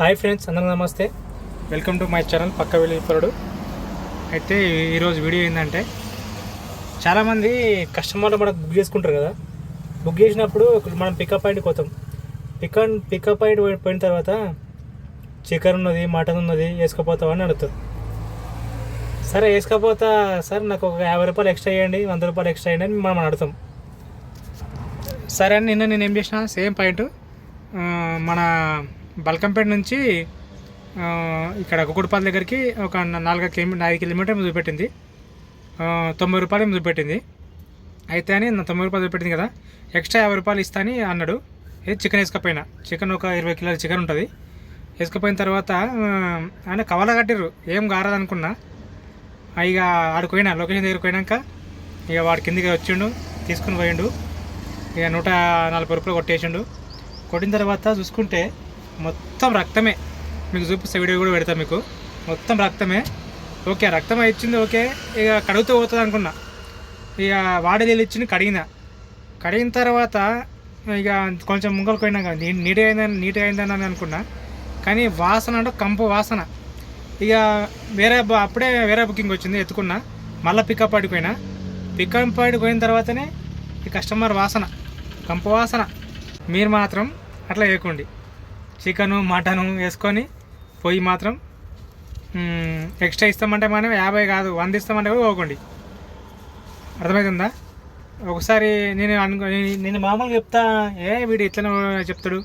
Hi friends అందరూ నమస్తే. Welcome to my channel పక్క వెళ్ళిపోరుడు అయితే ఈరోజు వీడియో ఏంటంటే చాలామంది కస్టమర్లు మనకు బుక్ చేసుకుంటారు కదా. బుక్ చేసినప్పుడు మనం పికప్ పాయింట్కి పోతాం. పికప్ పికప్ పాయింట్ పోయి- పోయిన తర్వాత చికెన్ ఉన్నది మటన్ ఉన్నది వేసుకుపోతావా అని అడుగుతారు. సరే వేసుకపోతా సార్ నాకు ఒక యాభై రూపాయలు ఎక్స్ట్రా ఇవ్వండి వంద రూపాయలు ఎక్స్ట్రా ఇవ్వండి అని మనం అడుగుతాం. సరే అని నిన్న నేను ఏం చేసిన సేమ్ పాయింట్ మన బల్కంపేట నుంచి ఇక్కడ కుకుడుపల్లి దగ్గరికి ఒక నాలుగు కిలోమీటర్ ఐదు కిలోమీటర్ చూపెట్టింది తొంభై రూపాయలు ఏమో చూపెట్టింది అయితే అని నా తొంభై రూపాయలు చూపెట్టింది కదా ఎక్స్ట్రా యాభై రూపాయలు ఇస్తా అని అన్నాడు. ఏ చికెన్ వేసుకపోయినా. చికెన్ ఒక ఇరవై కిలోల చికెన్ ఉంటుంది. వేసుకపోయిన తర్వాత ఆయన కవల కట్టిర్రు. ఏం కారాదనుకున్నా ఇక ఆడికి లొకేషన్ దగ్గరికి పోయినాక ఇక వాడి కిందికి వచ్చిండు తీసుకుని పోయిండు. ఇక నూట నలభై రూపాయలు కొట్టేసిండు. కొట్టిన తర్వాత చూసుకుంటే మొత్తం రక్తమే. మీకు చూపిస్తే వీడియో కూడా పెడతా మీకు. మొత్తం రక్తమే. ఓకే రక్తం ఇచ్చింది ఓకే. ఇక కడుగుతూ పోతుంది అనుకున్నా. ఇక వాడి నీళ్ళు ఇచ్చింది కడిగిన. కడిగిన తర్వాత ఇక కొంచెం ముంగలు పోయినాక నీట్గా అయిందని నీట్గా అయిందని అనుకున్నా. కానీ వాసన అంటే కంపు వాసన. ఇక వేరే అప్పుడే వేరే బుకింగ్ వచ్చింది ఎత్తుకున్నా. మళ్ళీ పికప్ ఆడిపోయినా. పికప్ ఆడిపోయిన తర్వాతనే ఈ కస్టమర్ వాసన. కంపు వాసన. మీరు మాత్రం అట్లా చేయకండి. చికెను మటను వేసుకొని పొయ్యి మాత్రం ఎక్స్ట్రా ఇస్తామంటే మనం యాభై కాదు వంద ఇస్తామంటే కూడా పోకండి. అర్థమవుతుందా ఒకసారి నేను అనుకో నేను- మామూలుగా చెప్తా ఏ వీడు ఇట్లనే చెప్తాడు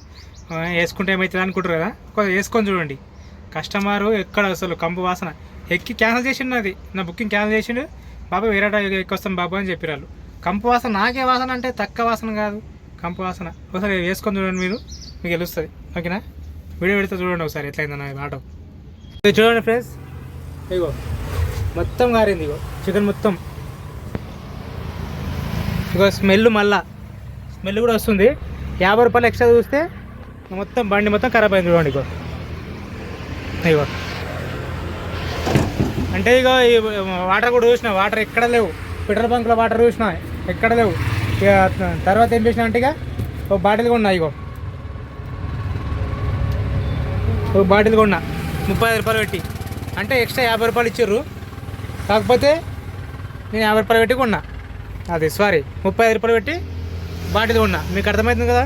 వేసుకుంటే ఏమవుతుంది అనుకుంటారు కదా వేసుకొని చూడండి. కస్టమరు ఎక్కడ అసలు కంపు వాసన. ఎక్కి క్యాన్సిల్ చేసిండు అది. నా బుకింగ్ క్యాన్సిల్ చేసిండు. బాబా వేరే ఎక్కొస్తాం బాబు అని చెప్పిరాళ్ళు కంపు వాసన నాకే వాసన అంటే తక్కువ వాసన కాదు. కంపు వాసన. ఒకసారి వేసుకొని చూడండి మీరు. మీకు తెలుస్తుంది. ఓకేనా? వీడియో పెడితే చూడండి ఒకసారి ఎట్లయిందన్న ఆటో. ఇది చూడండి ఫ్రెండ్స్. ఇగో మొత్తం కారింది ఇగో. చికెన్ మొత్తం. ఇగో స్మెల్ మళ్ళా. స్మెల్ కూడా వస్తుంది. యాభై రూపాయలు ఎక్స్ట్రా చూస్తే మొత్తం బండి మొత్తం ఖరాబ్ అయింది చూడండి ఇగో. ఇగో. అంటే ఇగో ఈ వాటర్ కూడా చూసిన వాటర్ ఎక్కడ లేవు. పెట్రోల్ బంక్లో వాటర్ చూసిన ఎక్కడ లేవు. ఇక తర్వాత ఏం చేసిన అంటే ఇక ఓ బాటిల్ ఉన్నాయి ఇగో. ఒక బాటిల్ కొన్నా. ముప్పై ఐదు రూపాయలు పెట్టి. అంటే ఎక్స్ట్రా యాభై రూపాయలు ఇచ్చారు కాకపోతే నేను యాభై రూపాయలు పెట్టి కొన్నా. అది సారీ ముప్పై ఐదు రూపాయలు పెట్టి బాటిల్ కొన్నా. మీకు అర్థమవుతుంది కదా?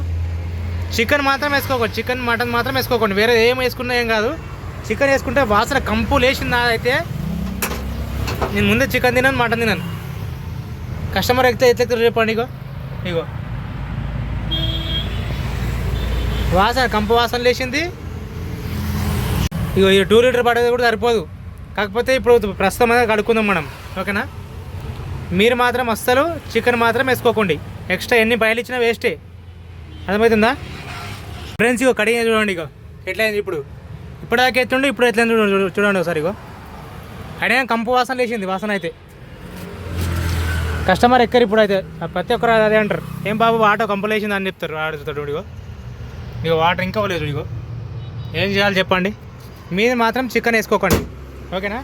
చికెన్ మాత్రం వేసుకోకండి చికెన్ మటన్ మాత్రం వేసుకోకండి. వేరే ఏం వేసుకున్నా ఏం కాదు. చికెన్ వేసుకుంటే వాసన కంపు లేచింది అయితే నేను ముందే చికెన్ తినాను మటన్ తినాను. కస్టమర్ ఎక్కితే ఎట్లెక్తారు చెప్పండి ఇగో ఇగో. వాసన కంపు వాసన లేచింది. ఇగో ఈ టూ లీటర్ పడేది కూడా సరిపోదు. కాకపోతే ఇప్పుడు ప్రస్తుతం అనేది కడుక్కుందాం మనం. ఓకేనా? మీరు మాత్రం అస్సలు చికెన్ మాత్రం వేసుకోకండి. ఎక్స్ట్రా ఎన్ని బయలు ఇచ్చినా వేస్టే. అర్థమవుతుందా? ఫ్రెండ్స్ ఇగో కడిగి చూడండి ఇగో. ఎట్లయింది ఇప్పుడు? ఇప్పటిదాకా ఎత్తుండే ఇప్పుడు ఎట్లయింది చూడండి చూడండి- ఒకసారి ఇగో. అడిగా కంపు వాసన లేచింది వాసన అయితే. కస్టమర్ ఎక్కరు ఇప్పుడు అయితే ప్రతి ఒక్కరు అదే అంటారు. ఏం బాబు ఆటో కంపు లేచింది అని చెప్తారు ఆడుతాడు ఇగో. ఇక వాటర్ ఇంకా లేదు ఇగో. ఏం చేయాలి చెప్పండి? మీరు మాత్రం చికెన్ వేసుకోకండి. ఓకేనా?